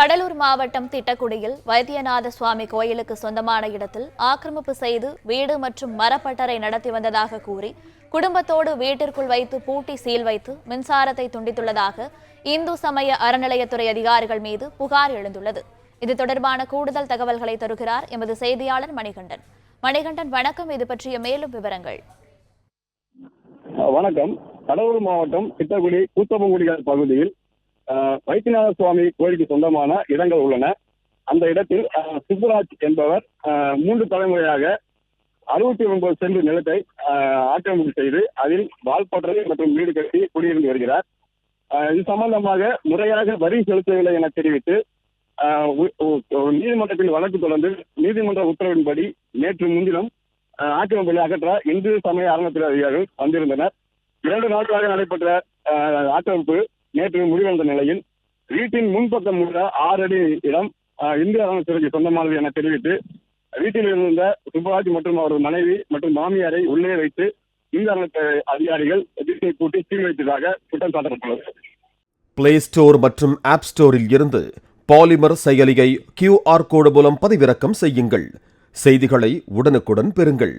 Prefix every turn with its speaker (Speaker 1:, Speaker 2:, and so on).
Speaker 1: கடலூர் மாவட்டம் திட்டக்குடியில் வைத்தியநாத சுவாமி கோயிலுக்கு சொந்தமான இடத்தில் ஆக்கிரமிப்பு செய்து வீடு மற்றும் மரப்பட்டறை நடத்தி வந்ததாக கூறி குடும்பத்தோடு வீட்டிற்குள் வைத்து பூட்டி சீல் வைத்து மின்சாரத்தை துண்டித்துள்ளதாக இந்து சமய அறநிலையத்துறை அதிகாரிகள் மீது புகார் எழுந்துள்ளது. இது தொடர்பான கூடுதல் தகவல்களை தருகிறார் எமது செய்தியாளர் மணிகண்டன். மணிகண்டன் வணக்கம். இது பற்றிய மேலும் விவரங்கள்.
Speaker 2: வணக்கம். கடலூர் மாவட்டம் திட்டக்குடி கூத்தப்பங்குடிகள் பகுதியில் வைத்தியநாத சுவாமி கோயிலுக்கு சொந்தமான இடங்கள் உள்ளன. அந்த இடத்தில் அஹ், என்பவர் மூன்று தலைமுறையாக அறுபத்தி ஒன்பது சென்று நிலத்தை ஆக்கிரமிப்பு செய்து அதில் வால்பட்டறை மற்றும் வீடு கட்டி குடியிருந்து வருகிறார். இது சம்பந்தமாக முறையாக வரி செலுத்தவில்லை என தெரிவித்து நீதிமன்றத்தில் வழக்கு தொடர்ந்து நீதிமன்ற உத்தரவின்படி நேற்று முன்தினம் ஆக்கிரமிப்பை அகற்ற இந்து சமய அறநிலையத்துறை அதிகாரிகள் வந்திருந்தனர். இரண்டு நாட்களாக நடைபெற்ற ஆக்கிரமிப்பு நேற்று முடிவடைந்த நிலையில் வீட்டின் முன்பக்கம் உள்ள ஆறு அடி இடம் இந்திய இந்து சொந்தமானது என தெரிவித்து வீட்டில் இருந்த சுப்பராஜ் மற்றும் அவரது மனைவி மற்றும் மாமியாரை உள்ளே வைத்து இந்திய அறநிலையத்துறை அதிகாரிகள் வீட்டை கூட்டி சீல் வைத்ததாக குற்றம் சாட்டப்பட்டுள்ளது.
Speaker 3: பிளே ஸ்டோர் மற்றும் ஆப் ஸ்டோரில் இருந்து பாலிமர் செயலியை கியூஆர் கோடு மூலம் பதிவிறக்கம் செய்யுங்கள். செய்திகளை உடனுக்குடன் பெறுங்கள்.